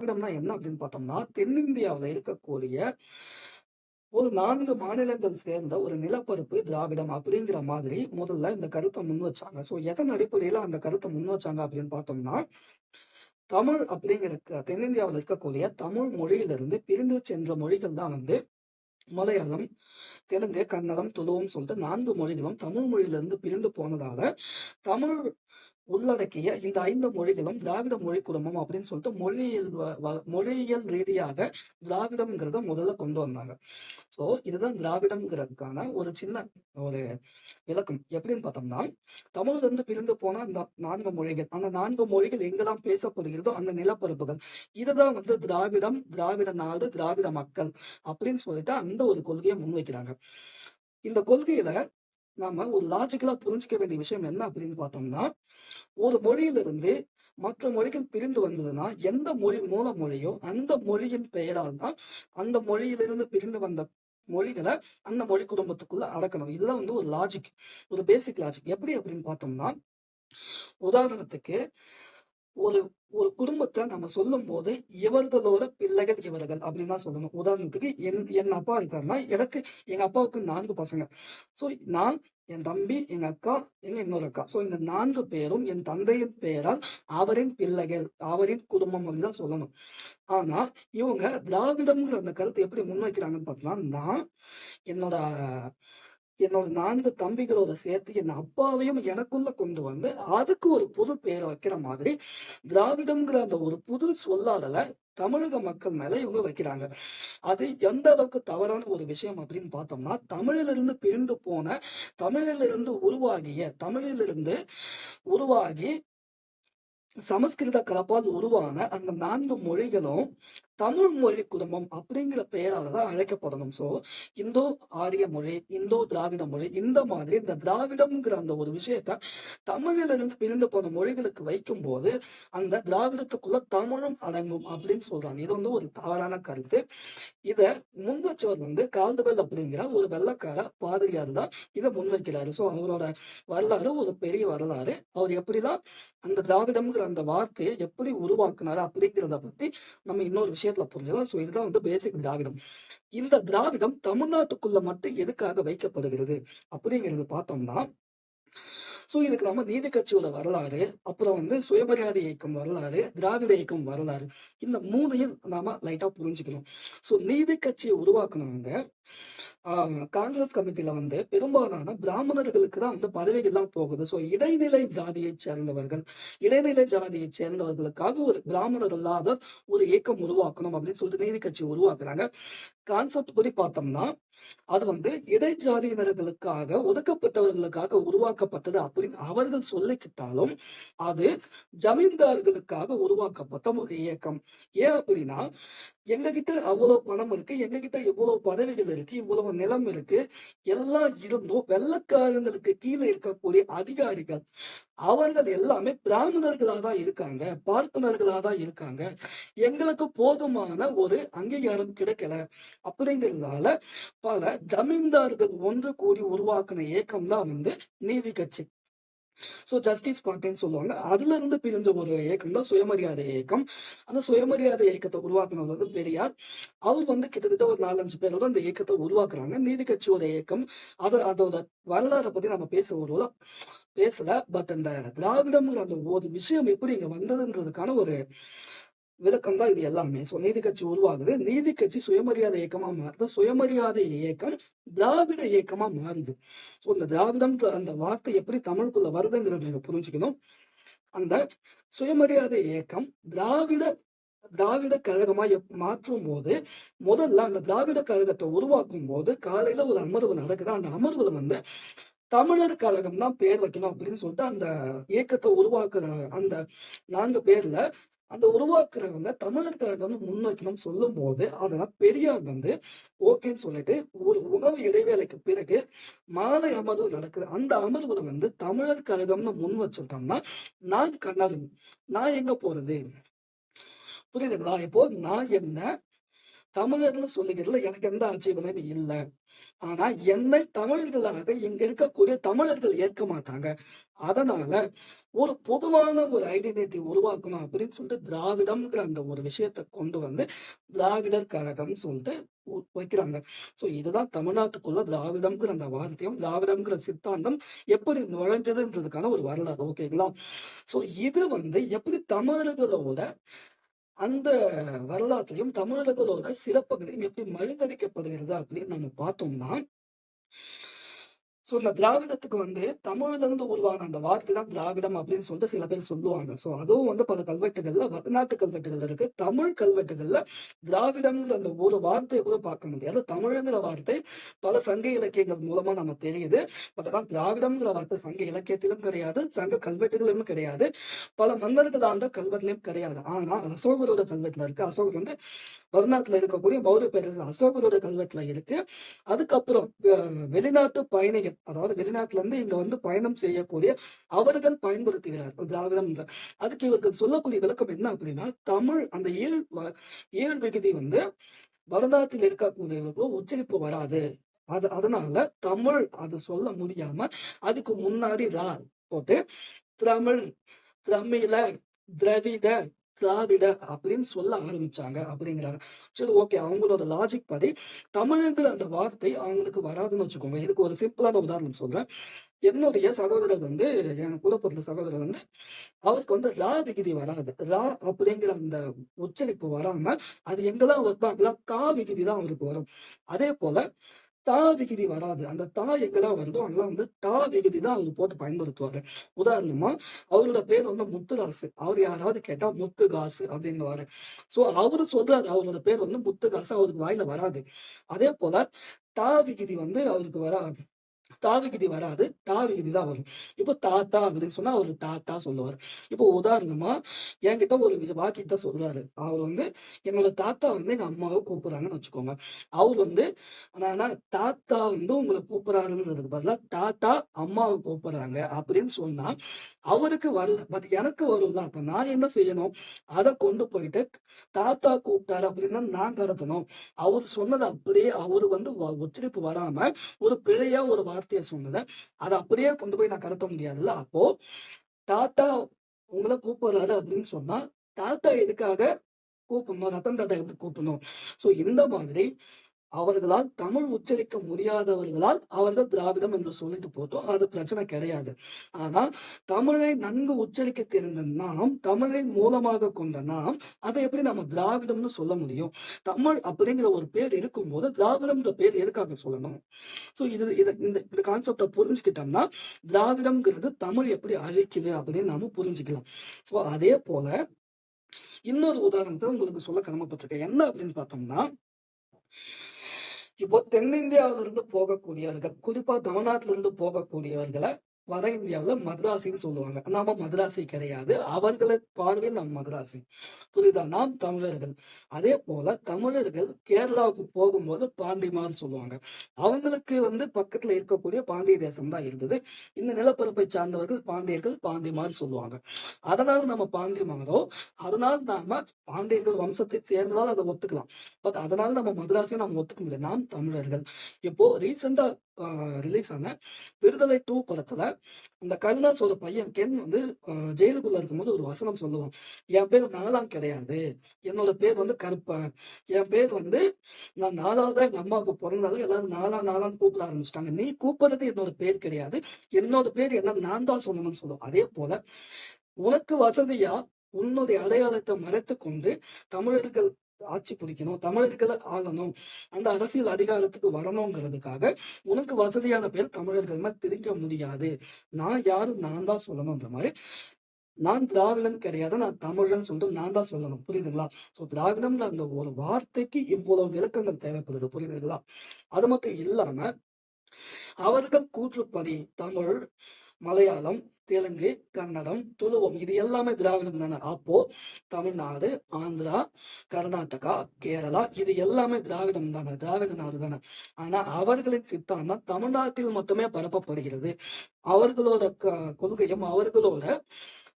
என்ன அப்படின்னு பார்த்தோம்னா தென்னிந்தியாவுல இருக்கக்கூடிய ஒரு நான்கு மாநிலங்கள் சேர்ந்த ஒரு நிலப்பரப்பு திராவிடம் அப்படிங்கிற மாதிரி முதல்ல இந்த கருத்தை முன் வச்சாங்க. ஸோ எதன் அடிப்படையில அந்த கருத்தை முன் வச்சாங்க அப்படின்னு பார்த்தோம்னா தமிழ் அப்படிங்கிற தென்னிந்தியாவில் தென்னிந்தியாவுல இருக்கக்கூடிய தமிழ் மொழியிலிருந்து பிரிந்து சென்ற மொழிகள் தான் வந்து மலையாளம் தெலுங்கு கன்னடம் துளுவம் சொல்லிட்டு நான்கு மொழிகளும் தமிழ் மொழியிலிருந்து பிரிந்து போனதால தமிழ் உள்ளடக்கிய இந்த ஐந்து மொழிகளும் திராவிட மொழி குடும்பம் அப்படின்னு சொல்லிட்டு மொழியியல் வ- வ- மொழியியல் ரீதியாக திராவிடம்ங்கிறத முதல்ல கொண்டு வந்தாங்க. சோ இதுதான் திராவிடம்ங்கிறதுக்கான ஒரு சின்ன ஒரு விளக்கம். எப்படின்னு பார்த்தோம்னா தமிழ்ல இருந்து பிரிந்து போன அந்த நான்கு மொழிகள் அந்த நான்கு மொழிகள் எங்கெல்லாம் பேசப்படுகிறதோ அந்த நிலப்பரப்புகள் இதுதான் வந்து திராவிடம் திராவிட நாடு திராவிட மக்கள் அப்படின்னு சொல்லிட்டு அந்த ஒரு கொள்கையை முன்வைக்கிறாங்க. இந்த கொள்கையில நாம ஒரு லாஜிக்கலா புரிஞ்சுக்க வேண்டிய விஷயம் என்ன அப்படின்னு பார்த்தோம்னா ஒரு மொழியிலிருந்து மற்ற மொழிகள் பிரிந்து வந்ததுன்னா எந்த மொழி மூல மொழியோ அந்த மொழியின் பெயரால் தான் அந்த மொழியிலிருந்து பிரிந்து வந்த மொழிகளை அந்த மொழி குடும்பத்துக்குள்ள அடக்கணும். இதுதான் வந்து ஒரு லாஜிக் ஒரு பேசிக் லாஜிக் எப்படி அப்படின்னு பார்த்தோம்னா உதாரணத்துக்கு ஒரு ஒரு குடும்பத்தை நம்ம சொல்லும் போது இவர்களோட பிள்ளைகள் இவர்கள் அப்படின்னு தான் சொல்லணும். உதாரணத்துக்கு என் என் அப்பா இருக்காருன்னா எனக்கு எங்க அப்பாவுக்கு நான்கு பசங்க. சோ நான் என் தம்பி எங்க அக்கா எங்க இன்னொரு அக்கா. சோ இந்த நான்கு பேரும் என் தந்தையின் பெயரால் அவரின் பிள்ளைகள் அவரின் குடும்பம் அப்படிதான் சொல்லணும். ஆனா இவங்க திராவிடம்ங்கிற அந்த கருத்தை எப்படி முன்வைக்கிறாங்கன்னு பார்த்தோம்னா நான் என்னோட என்னோட நான்கு தம்பிகளோட சேர்த்து என் அப்பாவையும் எனக்குள்ள கொண்டு வந்து அதுக்கு ஒரு புது பேரை வைக்கிற மாதிரி திராவிடம்ங்கிற அந்த ஒரு புது சொல்லாடல தமிழக மக்கள் மேல இவங்க வைக்கிறாங்க. அது எந்த அளவுக்கு தவறான ஒரு விஷயம் அப்படின்னு பார்த்தோம்னா தமிழிலிருந்து பிரிந்து போன தமிழிலிருந்து உருவாகிய தமிழிலிருந்து உருவாகி சமஸ்கிருத கலப்பால் உருவான அந்த நான்கு மொழிகளும் தமிழ் மொழி குடும்பம் அப்படிங்கிற பெயரால தான் அழைக்கப்படணும். சோ இந்தோ ஆரிய மொழி இந்தோ திராவிட மொழி இந்த மாதிரி இந்த திராவிடம்ங்கிற அந்த ஒரு விஷயத்த தமிழிலிருந்து பிரிந்து போன மொழிகளுக்கு வைக்கும் போது அந்த திராவிடத்துக்குள்ள தமிழும் அடங்கும் அப்படின்னு சொல்றாங்க. இது வந்து ஒரு தவறான கருத்து. இத முன்வச்சவர் வந்து கால்டுவெல் அப்படிங்கிற ஒரு வெள்ளக்கார பாதிரியார் தான் இதை முன்வைக்கிறாரு. சோ அவரோட வரலாறு ஒரு பெரிய வரலாறு. அவர் எப்படிலாம் அந்த திராவிடம்ங்கிற அந்த வார்த்தையை எப்படி உருவாக்குனாரு அப்படிங்கிறத பத்தி நம்ம இன்னொரு விஷயம் விஷயத்துல புரிஞ்சுக்கலாம் ஸோ இதுதான் வந்து பேசிக் திராவிடம். இந்த திராவிடம் தமிழ்நாட்டுக்குள்ள மட்டும் எதுக்காக வைக்கப்படுகிறது? அப்படிங்கிறது பார்த்தோம்னா சோ இதுக்கு நம்ம நீதி கட்சியோட வரலாறு அப்புறம் வந்து சுயமரியாதை இயக்கம் வரலாறு திராவிட இயக்கம் வரலாறு இந்த மூணையும் நாம லைட்டா புரிஞ்சுக்கணும். சோ நீதி கட்சியை உருவாக்குனவங்க ஆஹ் காங்கிரஸ் கமிட்டில வந்து பெரும்பாலான பிராமணர்களுக்கு தான் வந்து பதவிகள்லாம் போகுது. சோ இடைநிலை ஜாதியை சேர்ந்தவர்கள் இடைநிலை ஜாதியை சேர்ந்தவர்களுக்காக ஒரு பிராமணர் இல்லாத ஒரு இயக்கம் உருவாக்கணும் அப்படின்னு சொல்லிட்டு நீதி கட்சி உருவாக்குறாங்க. கான்செப்ட் படி பார்த்தோம்னா அது வந்து இடைஜாதியினர்களுக்காக ஒதுக்கப்பட்டவர்களுக்காக உருவாக்கப்பட்டது அப்படின்னு அவர்கள் சொல்லிக்கிட்டாலும் அது ஜமீன்தார்களுக்காக உருவாக்கப்பட்ட ஒரு இயக்கம். ஏன் அப்படின்னா எங்க கிட்ட அவ்வளவு பணம் இருக்கு எங்க கிட்ட இவ்வளவு பதவிகள் இருக்கு இவ்வளவு நிலம் இருக்கு எல்லாம் இருந்தும் வெள்ளக்காரங்களுக்கு கீழே இருக்கக்கூடிய அதிகாரிகள் அவர்கள் எல்லாமே பிராமணர்களா தான் இருக்காங்க பார்ப்பனர்களா தான் இருக்காங்க. எங்களுக்கு போதுமான ஒரு அங்கீகாரம் கிடைக்கல. அப்படிங்கிறதுனால பல ஜமீன்தார்கள் ஒன்று கூடி உருவாக்கின இயக்கம் தான் வந்து நீதி கட்சி. சோ ஜஸ்டிஸ் பார்ட்டின்னு சொல்லுவாங்க. அதுல இருந்து பிரிஞ்ச ஒரு இயக்கம் தான் சுயமரியாதை இயக்கம். அந்த சுயமரியாதை இயக்கத்தை உருவாக்குனவர் வந்து பெரியார். அவர் வந்து கிட்டத்தட்ட ஒரு நாலஞ்சு பேரோட அந்த இயக்கத்தை உருவாக்குறாங்க. நீதி கட்சியோட இயக்கம். அதை அதோட வரலாறை பத்தி நம்ம பேச ஒரு பேசல. பட் அந்த திராவிடம்ங்கிற அந்த ஒரு விஷயம் எப்படி இங்க வந்ததுன்றதுக்கான ஒரு விளக்கம் தான் இது எல்லாமே. சோ நீதி கட்சி உருவாகுது. நீதி கட்சி சுயமரியாதை இயக்கமா மாறுது. சுயமரியாதை இயக்கம் திராவிட இயக்கமா மாறுது. ஸோ இந்த திராவிடம்ன்ற அந்த வார்த்தை எப்படி தமிழுக்குள்ள வருதுங்கிறது நீங்க புரிஞ்சுக்கணும். அந்த சுயமரியாதை இயக்கம் திராவிட திராவிட கழகமா மாற்றும் போது முதல்ல அந்த திராவிட கழகத்தை உருவாக்கும் போது காலையில ஒரு அமர்வு நடக்குது. அந்த அமர்வுல வந்து தமிழர் கழகம் தான் பேர் வைக்கணும் அப்படின்னு சொல்லிட்டு அந்த இயக்கத்தை உருவாக்குற அந்த நான்கு பேர்ல அந்த உருவாக்குறவங்க தமிழர் வந்து முன்னோக்கணும் சொல்லும் போது அதெல்லாம் பெரியார் வந்து ஓகேன்னு சொல்லிட்டு ஒரு உணவு இடைவேளைக்கு பிறகு மாலை அமர்வு நடக்குது. அந்த அமர்வுல வந்து தமிழர் கழகம்னு முன் வச்சுட்டோம்னா நான் கண்ணாடு நான் எங்க போறது? புரியுதுங்களா? இப்போ நான் என்ன தமிழர்னு சொல்லுகிறதுல எனக்கு எந்த ஆட்சேபனையும் இல்ல. ஆனா என்னை தமிழர்களாக இங்க இருக்கக்கூடிய தமிழர்கள் ஏற்க மாட்டாங்க. அதனால ஒரு பொதுவான ஒரு ஐடென்டிட்டி உருவாக்கணும் அப்படின்னு சொல்லிட்டு திராவிடம்ங்கிற அந்த ஒரு விஷயத்த கொண்டு வந்து திராவிடர் கழகம்னு சொல்லிட்டு வைக்கிறாங்க. ஸோ இதுதான் தமிழ்நாட்டுக்குள்ள திராவிடம்ங்கிற அந்த வார்த்தையும், திராவிடம்ங்கிற சித்தாந்தம் எப்படி நுழைஞ்சதுன்றதுக்கான ஒரு வரலாறு. ஓகேங்களா? ஸோ இது வந்து எப்படி தமிழர்களோட அந்த வரலாற்றையும், தமிழர்களோட சிறப்புகளையும் எப்படி மழுங்கடிக்கப்படுகிறது அப்படின்னு நம்ம பார்த்தோம்னா ஸோ இந்த திராவிடத்துக்கு வந்து தமிழ்லேருந்து உருவான அந்த வார்த்தை தான் திராவிடம் அப்படின்னு சொல்லிட்டு சில பேர் சொல்லுவாங்க. ஸோ அதுவும் வந்து பல கல்வெட்டுகள்ல வடநாட்டு கல்வெட்டுகள் இருக்கு. தமிழ் கல்வெட்டுகள்ல திராவிடம்ங்கிற அந்த ஒரு வார்த்தையை கூட பார்க்க முடியாது. தமிழுங்கிற வார்த்தை பல சங்க இலக்கியங்கள் மூலமா நமக்கு தெரியுது. பட் ஆனால் திராவிடம்ங்கிற வார்த்தை சங்க இலக்கியத்திலும் கிடையாது. சங்க கல்வெட்டுகளிலும் கிடையாது. பல மன்னர்கள் ஆண்ட கல்வெட்டுலையும் கிடையாது. ஆனா அசோகரோட கல்வெட்டுல இருக்கு. அசோகர் வந்து வடநாட்டுல இருக்கக்கூடிய மௌரிய பேரரசு அசோகரோட கல்வெட்டுல இருக்கு. அதுக்கப்புறம் வெளிநாட்டு பயணிகள் அதாவது வெளிநாட்டிலிருந்து இங்க வந்து பயணம் செய்யக்கூடிய அவர்கள் பயன்படுத்துகிறார்கள் திராவிடம் அதுக்கு இவர்கள் சொல்லக்கூடிய விளக்கம் என்ன அப்படின்னா, தமிழ் அந்த ஏழ் வ ஏழ் விகுதி வந்து வரலாற்றில் இருக்கக்கூடியவர்களுக்கு உச்சரிப்பு வராது. அது அதனால தமிழ் அது சொல்ல முடியாம அதுக்கு முன்னாடி ர போட்டு தமிழ், தமிழ, திராவிட, திராவிட அப்படின்னு சொல்ல ஆரம்பிச்சாங்க அப்படிங்கிறாங்க. சரி ஓகே. அவங்களோட லாஜிக் படி தமிழ்ங்கிற அந்த வார்த்தை அவங்களுக்கு வராதுன்னு வச்சுக்கோங்க. இதுக்கு ஒரு சிம்பிளான உதாரணம் சொல்றேன். என்னுடைய சகோதரர் வந்து என் கூட பிறந்த சகோதரர் வந்து அவருக்கு வந்து ரா விகுதி வராது. ரா அப்படிங்கிற அந்த உச்சரிப்பு வராம அது எங்கெல்லாம் வைப்பாங்களோ கா விகுதி தான் அவருக்கு வரும். அதே போல தா விகுதி வராது. அந்த தா எங்கெல்லாம் வருதோ அங்கெல்லாம் வந்து டா விகுதி தான் அவர் போட்டு பயன்படுத்துவாரு. உதாரணமா அவரோட பேர் வந்து முத்துராசு. அவர் யாராவது கேட்டா முத்துகாசு அப்படின்னுவாரு. ஸோ அவரு சொல்றாரு அவரோட பேர் வந்து முத்துகாசு அவருக்கு வாயில வராது. அதே போல டா விகுதி வந்து அவருக்கு வராது தா விகுதி வராது. டா விகுதி தான் வரும். இப்போ தாத்தா அப்படின்னு சொன்னா அவர் டாட்டா சொல்லுவாரு. இப்போ உதாரணமா என்கிட்ட ஒரு வாக்கிட்ட சொல்றாரு. அவர் வந்து என்னோட தாத்தா வந்து எங்க அம்மாவை கூப்பிடுறாங்கன்னு வச்சுக்கோங்க. அவர் வந்து ஆனா தாத்தா வந்து உங்களை கூப்பிடுறாருன்றதுக்கு பதிலா தாத்தா அம்மாவை கூப்பிடுறாங்க அப்படின்னு சொன்னா அவருக்கு வரல. பட் எனக்கு வரும்ல. அப்ப நான் என்ன செய்யணும்? அதை கொண்டு போயிட்டு தாத்தா கூப்பிட்டாரு அப்படின்னு நான் கடத்தணும். அவர் சொன்னது அப்படியே அவரு வந்து உச்சரிப்பு வராம ஒரு பிழையா ஒரு வார்த்தை வார்த்தைய சொன்னதை அத அப்படியே கொண்டு போய் நான் கடத்த முடியாதுல்ல. அப்போ டாட்டா உங்கள கூப்பிடுறாரு அப்படின்னு சொன்னா, டாட்டா எதுக்காக கூப்பிடணும்? ரத்தன் டாட்டா எப்படி கூப்பிடணும்? ஸோ இந்த மாதிரி அவர்களால் தமிழ் உச்சரிக்க முடியாதவர்களால் அவர்கள் திராவிடம் என்று சொல்லிட்டு போட்டோம். அது பிரச்சனை கிடையாது. ஆனா தமிழை நன்கு உச்சரிக்க தெரிந்த நாம், தமிழை மூலமாக கொண்ட நாம், அதை எப்படி நம்ம திராவிடம்னு சொல்ல முடியும்? தமிழ் அப்படிங்கிற ஒரு பேர் இருக்கும்போது திராவிடம்ன்ற பேர் எதுக்காக சொல்லணும்? ஸோ இது இத இந்த கான்செப்டை கான்செப்ட்ட புரிஞ்சுக்கிட்டோம்னா, திராவிடம்ங்கிறது தமிழ் எப்படி அழிக்குது அப்படின்னு நாம புரிஞ்சுக்கலாம். ஸோ அதே போல இன்னொரு உதாரணத்தை உங்களுக்கு சொல்ல கடமைப்பட்டிருக்கேன். என்ன அப்படின்னு பார்த்தோம்னா இப்போ தென்னிந்தியாவிலிருந்து போகக்கூடியவர்கள், குறிப்பா தமிழ்நாட்டிலிருந்து இருந்து போகக்கூடியவர்கள வட இந்தியாவில் மதராசின்னு சொல்லுவாங்க. நாம மதராசி கிடையாது. அவர்களை பார்வையில் நாம் மதராசி. புரியுதா? நாம் தமிழர்கள். அதே போல தமிழர்கள் கேரளாவுக்கு போகும்போது பாண்டிமார்னு சொல்லுவாங்க. அவங்களுக்கு வந்து பக்கத்துல இருக்கக்கூடிய பாண்டிய தேசம் தான் இருந்தது. இந்த நிலப்பரப்பை சார்ந்தவர்கள் பாண்டியர்கள் பாண்டிமார்னு சொல்லுவாங்க. அதனால நம்ம பாண்டிமாரோ அதனால் நாம பாண்டியர்கள் வம்சத்தை சேர்ந்ததால் அதை ஒத்துக்கலாம். பட் அதனால நம்ம மதராசியை நம்ம ஒத்துக்க முடியல. நாம் தமிழர்கள். இப்போ ரீசெண்டா ரிலீஸ் ஆன விடுதலை டூ படத்துல அந்த கருணாஸோட பையன் கென் வந்து ஜெயிலுக்குள்ள இருக்கும்போது ஒரு வசனம் சொல்லுவான். என் பேர் நாலாம் கிடையாது. என்னோட பேர் வந்து கருப்பன். என் பேர் வந்து நான் 4வதா எங்க அம்மாவுக்கு பிறந்தாலும் எல்லாரும் நாலா நாலான்னு கூப்பிட ஆரம்பிச்சிட்டாங்க நீ கூப்பிடுறது என்னோட பேர் கிடையாது. என்னோட பேர் என்ன நான் தான் சொல்லணும்னு சொல்லுவோம் அதே போல உனக்கு வசதியா உன்னுடைய அடையாளத்தை மறைத்துக் கொண்டு தமிழர்கள் ஆட்சி புரிக்கணும் தமிழர்கள் ஆளணும். அந்த அரசியல் அதிகாரத்துக்கு வரணும்ங்கிறதுக்காக உனக்கு வசதியான பேர் தமிழர்கள் மேல திரிக்க முடியாது. நான் யாரும் நான் தான் சொல்லணும்ன்ற மாதிரி நான் திராவிடன் கிடையாது. நான் தமிழன் சொல்லிட்டு நான் தான் சொல்லணும். புரியுதுங்களா? ஸோ திராவிடம்ன்ற அந்த ஒரு வார்த்தைக்கு இவ்வளவு விளக்கங்கள் தேவைப்படுது. புரியுதுங்களா? அது மட்டும் இல்லாம அவர்கள் கூற்றுப்படி தமிழ், மலையாளம், தெலுங்கு, கன்னடம், துளுவம் இது எல்லாமே திராவிடம் தானே. அப்போ தமிழ்நாடு, ஆந்திரா, கர்நாடகா, கேரளா இது எல்லாமே திராவிடம் தானே. திராவிட நாடு தானே. ஆனா அவர்களின் சித்தாந்தம் தமிழ்நாட்டில் மட்டுமே பரப்பப்படுகிறது. அவர்களோட க கொள்கையும், அவர்களோட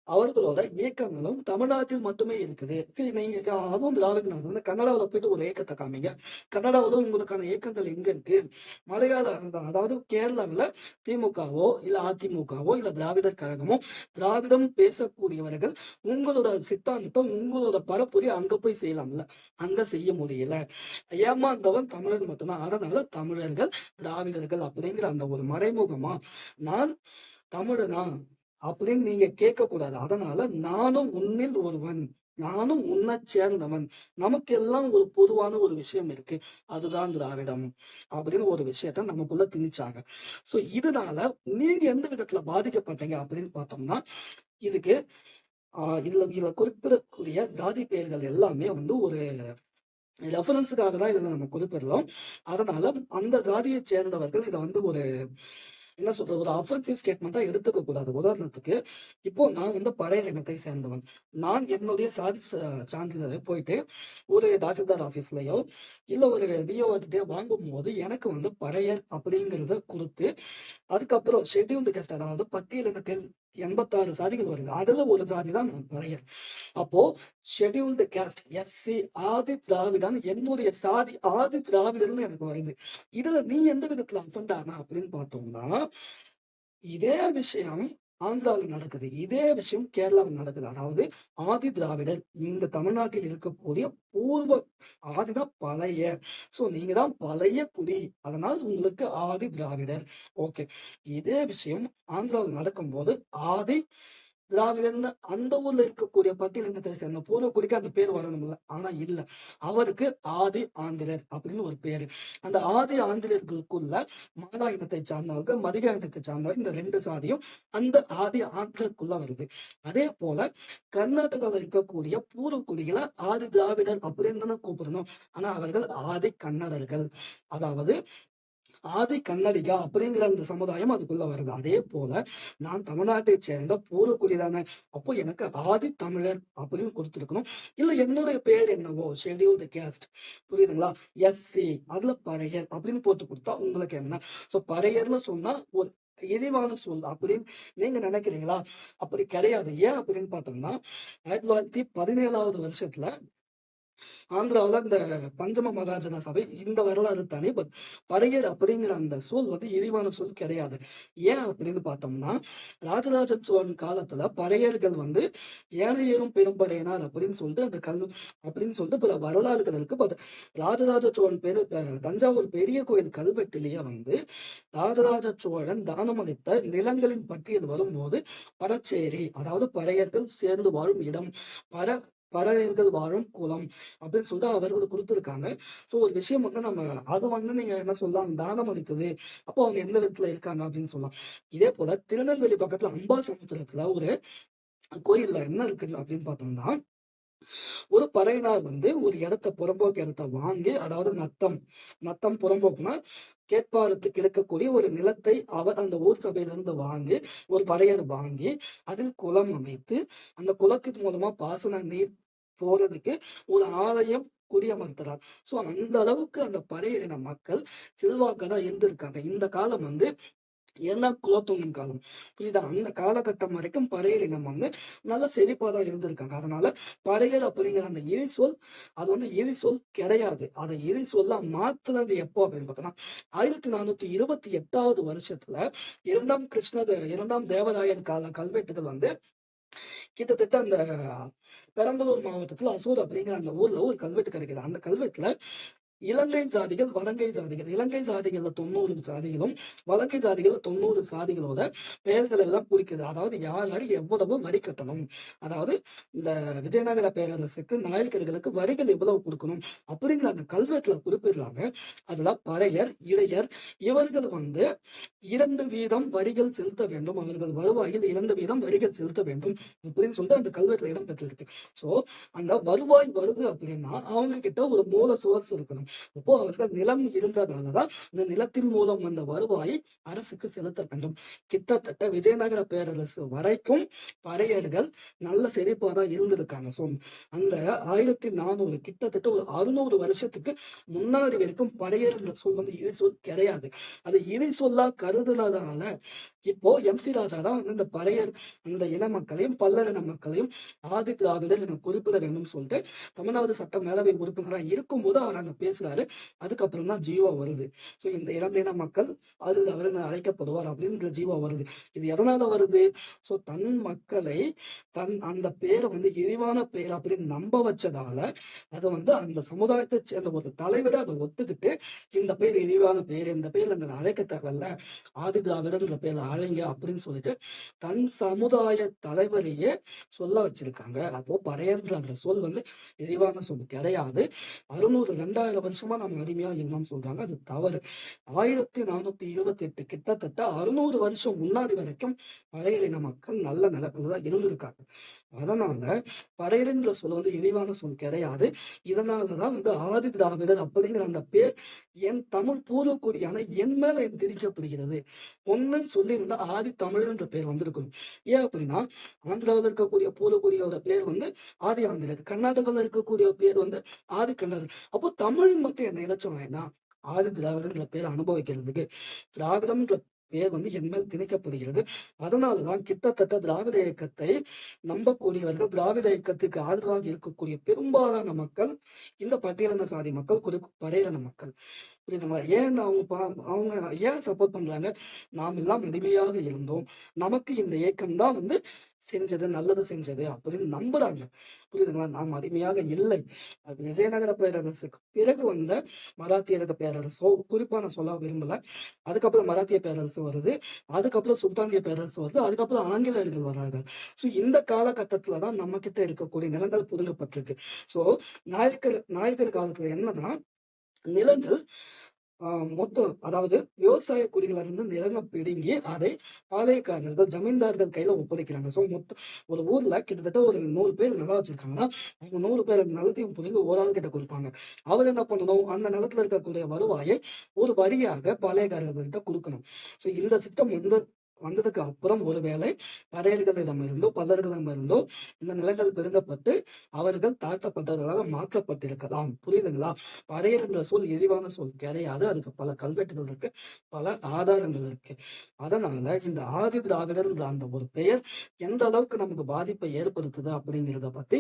அவர்களோட இயக்கங்களும் தமிழ்நாட்டில் மட்டுமே இருக்குது. சரி நீங்க அதுவும் திராவிட வந்து கன்னடாவில் போயிட்டு ஒரு இயக்கத்தை காமிங்க. கன்னடாவில் உங்களுக்கான இயக்கங்கள் எங்க இருக்கு? மலையாள அதாவது கேரளாவில் திமுகவோ இல்ல அதிமுகவோ இல்ல திராவிடர் கழகமோ திராவிடம் பேசக்கூடியவர்கள் உங்களோட சித்தாந்தத்தை உங்களோட பரப்புரை அங்க போய் செய்யலாம்ல. அங்க செய்ய முடியல. ஏமாந்தவன் தமிழர் மட்டும்தான். அதனால தமிழர்கள் திராவிடர்கள் அப்படிங்கிற அந்த ஒரு மறைமுகமா நான் தமிழனா? அப்படின்னு நீங்க கேட்க கூடாது அதனால நானும் உன்னில் ஒருவன். நானும் உன்னை சேர்ந்தவன். நமக்கு எல்லாம் ஒரு பொதுவான ஒரு விஷயம் இருக்கு. அதுதான் திராவிடம் அப்படின்னு ஒரு விஷயத்த நமக்குள்ள திணிச்சாங்க. சோ இதனால நீங்க எந்த விதத்துல பாதிக்கப்பட்டீங்க அப்படின்னு பார்த்தோம்னா இதுக்கு ஆஹ் இதுல இதுல குறிப்பிடக்கூடிய ஜாதி பெயர்கள் எல்லாமே வந்து ஒரு ரெஃபரன்ஸுக்காக தான் இதுல நம்ம குறிப்பிடுறோம். அதனால அந்த ஜாதியை சேர்ந்தவர்கள் இதை வந்து ஒரு என்ன சொல்றது? ஒரு அஃபென்சிவ் ஸ்டேட்மெண்டா எடுத்துக்க கூடாது. உதாரணத்துக்கு இப்போ நான் வந்து பழைய இனத்தை சேர்ந்தவன். நான் என்னுடைய சாதி ச- சான்றிதழை போயிட்டு ஒரு தாசில்தார் ஆபீஸ்லயோ இல்ல ஒரு விஓ கிட்டே வாங்கும் போது எனக்கு வந்து பழைய அப்படிங்கறத கொடுத்து அதுக்கப்புறம் ஷெட்யூல்டு கெஸ்ட் அதாவது பட்டியலினத்தில் எண்பத்தாறு சாதிகள் வருது. அதுல ஒரு சாதி தான் நான் அப்போ scheduled caste SC Adi Dravidan என்னுடைய சாதி ஆதி திராவிடர்னு எனக்கு வருது. இதுல நீ எந்த விதத்துல அஃபண்ட் அப்படின்னு பார்த்தோம்னா இதே விஷயம் ஆந்திராவில் நடக்குது. இதே விஷயம் கேரளாவில் நடக்குது. அதாவது ஆதி திராவிடர் இந்த தமிழ்நாட்டில் இருக்கக்கூடிய பூர்வ ஆதிதான் பழைய. சோ நீங்க தான் பழைய குடி. அதனால் உங்களுக்கு ஆதி திராவிடர். ஓகே இதே விஷயம் ஆந்திராவில் நடக்கும்போது ஆதி திராவிடர்னு அந்த ஊர்ல இருக்கக்கூடிய பட்டியலினத்தை சேர்ந்த பூர்வக்குடிக்கு அந்த பேர் வரணும்ல ஆனா இல்ல. அவருக்கு ஆதி ஆந்திரர் அப்படின்னு ஒரு பேரு. அந்த ஆதி ஆந்திரர்களுக்குள்ள மாலா இனத்தை சார்ந்தவர்கள் மதிக இனத்தை சார்ந்தவர்கள் இந்த ரெண்டு சாதியும் அந்த ஆதி ஆந்திரருக்குள்ள வருது. அதே போல கர்நாடகாவில் இருக்கக்கூடிய பூர்வக்குடிகளை ஆதி திராவிடர் அப்படின்னு தானே கூப்பிடணும். ஆனா அவர்கள் ஆதி கன்னடர்கள். அதாவது ஆதி கன்னடிகா அப்படிங்கிற அந்த சமுதாயம் அதுக்குள்ள வருது. அதே போல நான் தமிழ்நாட்டை சேர்ந்த பூர்வக்குடி அப்போ எனக்கு ஆதி தமிழர் அப்படின்னு கொடுத்துருக்கணும். இல்ல என்னுடைய பேர் என்னவோ? ஷெட்யூல்டு கேஸ்ட் புரியுதுங்களா? எஸ்சி அதுல பறையர் அப்படின்னு போட்டு கொடுத்தா உங்களுக்கு என்ன? சோ பறையர்னு சொன்னா ஒரு இழிவான சொல் அப்படின்னு நீங்க நினைக்கிறீங்களா? அப்படி கிடையாது. ஏன் அப்படின்னு பார்த்தோம்னா ஆயிரத்தி தொள்ளாயிரத்தி பதினேழாவது வருஷத்துல ஆந்திராவில் இந்த பஞ்சம மகாஜன சபை இந்த வரலாறு தானே பட் பறையர் அப்படிங்கிற அந்த சொல் வந்து இழிவான சொல் கிடையாது. ஏன் அப்படின்னு பார்த்தோம்னா ராஜராஜ சோழன் காலத்துல பறையர்கள் வந்து ஏழையரும் பெரும்பறையினார் அப்படின்னு சொல்லிட்டு அந்த கல் அப்படின்னு சொல்லிட்டு பல வரலாறுகள் இருக்கு. பட் ராஜராஜ சோழன் பெரு தஞ்சாவூர் பெரிய கோயில் கல்வெட்டிலேயே வந்து ராஜராஜ சோழன் தானமளித்த நிலங்களின் பட்டியல் வரும்போது பரச்சேரி அதாவது பறையர்கள் சேர்ந்து வாழும் இடம் பர பறையர்கள் வாழும் குலம் அப்படின்னு சொல்லிட்டு அவர்கள் கொடுத்துருக்காங்க. ஸோ ஒரு விஷயம் வந்து நம்ம அதை வந்து நீங்க என்ன சொல்லலாம் தானம் அளித்தது. அப்போ அவங்க எந்த விதத்துல இருக்காங்க அப்படின்னு சொல்லலாம். இதே போல திருநெல்வேலி பக்கத்துல அம்பாசமுத்திரத்துல ஒரு கோயில்ல என்ன இருக்கு அப்படின்னு பார்த்தோம்னா ஒரு பறையினார் வந்து ஒரு இடத்த புறம்போக்கு இடத்த வாங்கி அதாவது நத்தம் நத்தம் புறம்போக்குனா கேட்பாரத்துக்கு இருக்கக்கூடிய ஒரு நிலத்தை அவர் அந்த ஊர் சபையிலிருந்து வாங்கி ஒரு பறையர் வாங்கி அதில் குளம் அமைத்து அந்த குளத்தின் மூலமா பாசன நீர் போறதுக்கு ஒரு ஆலயம் குடியமர்த்துறார் சோ அந்த அளவுக்கு அந்த பறையின மக்கள் செல்வாக்கதான் இருந்திருக்காங்க. இந்த காலம் வந்து என்ன குலத்தொங்கும் காலம் புரியுதா? அந்த காலகட்டம் வரைக்கும் பறையர் இனம் வந்து நல்ல செழிப்பா தான் இருந்திருக்காங்க. அதனால பறையர் அப்படிங்கிற அந்த இழி சொல் அது வந்து இழி சொல் கிடையாது. அதை இழி சொல்ல மாத்துனது எப்போ அப்படின்னு பார்த்தோம்னா ஆயிரத்தி நானூத்தி இருபத்தி எட்டாவது வருஷத்துல இரண்டாம் கிருஷ்ண இரண்டாம் தேவராயன் கால கல்வெட்டுகள் வந்து கிட்டத்தட்ட அந்த பெரம்பலூர் மாவட்டத்துல அசூர் அப்படிங்கிற அந்த ஊர்ல ஒரு கல்வெட்டு கிடைக்குது. அந்த கல்வெட்டுல இலங்கை சாதிகள் வலங்கை சாதிகள் இலங்கை சாதிகள்ல தொண்ணூறு சாதிகளும் வலங்கை சாதிகள்ல தொண்ணூறு சாதிகளோட பெயர்கள் எல்லாம் குறிக்குது. அதாவது யார் யார் எவ்வளவு வரி கட்டணும். அதாவது இந்த விஜயநகர பேரரசுக்கு நாயக்கர்களுக்கு வரிகள் எவ்வளவு கொடுக்கணும் அப்படிங்கிற அந்த கல்வெட்டுல குறிப்பிடுறாங்க அதுல பறையர் இடையர் இவர்கள் வந்து இரண்டு வீதம் வரிகள் செலுத்த வேண்டும். அவர்கள் வருவாயில் இரண்டு வீதம் வரிகள் செலுத்த வேண்டும் அப்படின்னு சொல்லிட்டு அந்த கல்வெட்டுல இடம் பெற்றிருக்கு. சோ அந்த வருவாய் வருது அப்படின்னா அவங்க கிட்ட ஒரு மூல சோர்ஸ் இருக்கணும். இப்போ அவர்கள் நிலம் இருந்ததாலதான் இந்த நிலத்தின் மூலம் வந்த வருவாயை அரசுக்கு செலுத்த வேண்டும். கிட்டத்தட்ட விஜயநகர பேரரசு வரைக்கும் பறையர்கள் நல்ல செழிப்பா தான் இருந்திருக்காங்க. ஸோ அந்த ஆயிரத்தி நானூறு கிட்டத்தட்ட ஒரு அறுநூறு வருஷத்துக்கு முன்னாடி வரைக்கும் பறையர் என்ற சொல் வந்து இறை சொல் கிடையாது. அது இறை சொல்லா கருதுனதால இப்போ எம் சி ராஜா தான் வந்து இந்த பறையர் அந்த இன மக்களையும் பல்லரின மக்களையும் ஆதி திராவிடர் என குறிப்பிட வேண்டும் சொல்லிட்டு தமிழ்நாடு சட்ட மேலவை உறுப்பினராக இருக்கும்போது அவர் அங்க பேசுறாரு. அதுக்கப்புறம் தான் ஜீவா வருது. ஸோ இந்த இளம்பின மக்கள் அது அவர் அழைக்கப்படுவார் அப்படின்ற ஜீவா வருது. இது எதனால வருது? ஸோ தன் மக்களை தன் அந்த பேரை வந்து இழிவான பேர் அப்படின்னு நம்ப வச்சதால அதை வந்து அந்த சமுதாயத்தை சேர்ந்த ஒரு தலைவரை அதை ஒத்துக்கிட்டு இந்த பேர் இழிவான பேர் இந்த பேர் எங்களை அழைக்க தேவையில்ல. ஆதி திராவிடன்ற பேர்ல அழைங்க அப்படின்னு சொல்லிட்டு தன் சமுதாய தலைவரையே சொல்ல வச்சிருக்காங்க. அப்போ பறையன்ற அந்த சொல் வந்து இழிவான சொல் கிடையாது. அறுநூறு ரெண்டாயிரம் வருஷமா நம்ம அருமையா இருந்தோம்னு சொல்றாங்க அது தவறு ஆயிரத்தி நானூத்தி இருபத்தி எட்டு கிட்டத்தட்ட அறுநூறு வருஷம் முன்னாடி வரைக்கும் பறையரின மக்கள் நல்ல நிலப்பில் இருந்திருக்காங்க. அதனால பறையர்ன்ற சொல் வந்து இழிவான சொல் கிடையாது. இதனாலதான் வந்து ஆதி திராவிடர் அப்படிங்கிற அந்த பேர் என் தமிழ் பூர்வக்குரியான என் மேல என் திரிக்கப்படுகிறது ஒன்னு சொல்லியிருந்தா ஆதி தமிழர்ன்ற பேர் வந்திருக்கும். ஏன் அப்படின்னா ஆந்திராவில் இருக்கக்கூடிய பூர்வக்குரியோட பேர் வந்து ஆதி ஆந்திரர் கர்நாடகாவில் இருக்கக்கூடிய பேர் வந்து ஆதி கன்னடர் அப்போ தமிழ் மட்டும் என்ன இலட்சம் வேணாம் ஆதி திராவிடங்கிற பேர் அனுபவிக்கிறதுக்கு திராவிடம்ன்ற பேர் வந்து என் மேல் திணிக்கப்படுகிறது. அதனாலதான் கிட்டத்தட்ட திராவிட இயக்கத்தை நம்பக்கூடியவர்கள் திராவிட இயக்கத்துக்கு ஆதரவாக இருக்கக்கூடிய பெரும்பாலான மக்கள் இந்த பட்டியலின சாதி மக்கள் குறிப்பு பறையின மக்கள். புரியுதுங்களா ஏன் அவங்க பா- அவங்க ஏன் சப்போர்ட் பண்றாங்க? நாம் எல்லாம் எளிமையாக இருந்தோம். நமக்கு இந்த இயக்கம் தான் வந்து செஞ்சது நல்லது செஞ்சது அப்படின்னு நம்புறாங்க. புரியுதுங்களா? நாம் அடிமையாக இல்லை. விஜயநகர பேரரசுக்கு பிறகு வந்த மராத்தியரக பேரரசோ குறிப்பா நான் சொல்ல விரும்பல. அதுக்கப்புறம் மராத்திய பேரரசு வருது. அதுக்கப்புறம் சுல்தானிய பேரரசு வருது. அதுக்கப்புறம் ஆங்கிலேயர்கள் வராங்க. ஸோ இந்த காலகட்டத்துல தான் நம்ம கிட்ட இருக்கக்கூடிய நிலங்கள் புதுங்கப்பட்டிருக்கு. ஸோ நாயக்கர் நாயக்கர் காலத்துல என்னன்னா நிலங்கள் மொத்தம் அதாவது விவசாய குடிகள இருந்து நிலங்க பிடுங்கி அதை ஆலயக்காரர்கள் ஜமீன்தார்கள் கையில ஒப்படைக்கிறாங்க. ஸோ மொத்தம் ஒரு ஊர்ல கிட்டத்தட்ட ஒரு நூறு பேர் நிலம் வச்சிருக்காங்கன்னா அவங்க நூறு பேர் நிலத்தையும் புரிஞ்சு ஒரு ஆள் கிட்ட கொடுப்பாங்க. அவர் என்ன பண்ணணும்? அந்த நிலத்துல இருக்கக்கூடிய வருவாயை ஒரு வரியாக பாளையக்காரர்கள்கிட்ட கொடுக்கணும். ஸோ இந்த சிஸ்டம் வந்து வந்ததுக்கு அப்புறம் ஒருவேளை பறையர்களிடம் இருந்தோ பல்லர்களிடம் இருந்தோ இந்த நிலங்கள் பெருங்கப்பட்டு அவர்கள் தாழ்த்தப்பட்டவர்களாக மாற்றப்பட்டிருக்கலாம். புரியுதுங்களா? பறையர் சொல் எரிவான சொல் கிடையாது. அதுக்கு பல கல்வெட்டுகள் இருக்கு பல ஆதாரங்கள் இருக்கு. அதனால இந்த ஆதி திராவிடர்ன்ற அந்த ஒரு பெயர் எந்த அளவுக்கு நமக்கு பாதிப்பை ஏற்படுத்துது அப்படிங்கிறத பத்தி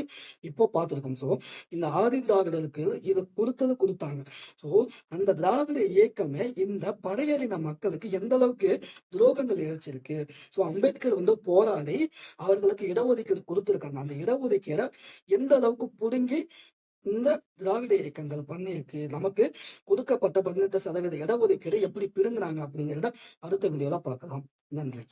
இப்போ பார்த்திருக்கோம். சோ இந்த ஆதி திராவிடருக்கு இது கொடுத்தது கொடுத்தாங்க. சோ அந்த திராவிட இயக்கமே இந்த படையறின மக்களுக்கு எந்த அளவுக்கு துரோகங்கள் இழைச்சிருக்கு சோ அம்பேத்கர் வந்து போராடி அவர்களுக்கு இடஒதுக்கீடு கொடுத்திருக்காங்க. அந்த இடஒதுக்கீடை எந்த அளவுக்கு புடுங்கி இந்த திராவிட இயக்கங்கள் பண்ணியிருக்கு நமக்கு கொடுக்கப்பட்ட பதினெட்டு சதவீத இடஒதுக்கீடு எப்படி பிடுங்குறாங்க அப்படிங்கிறத அடுத்த வீடியோல பார்க்கலாம். நன்றி.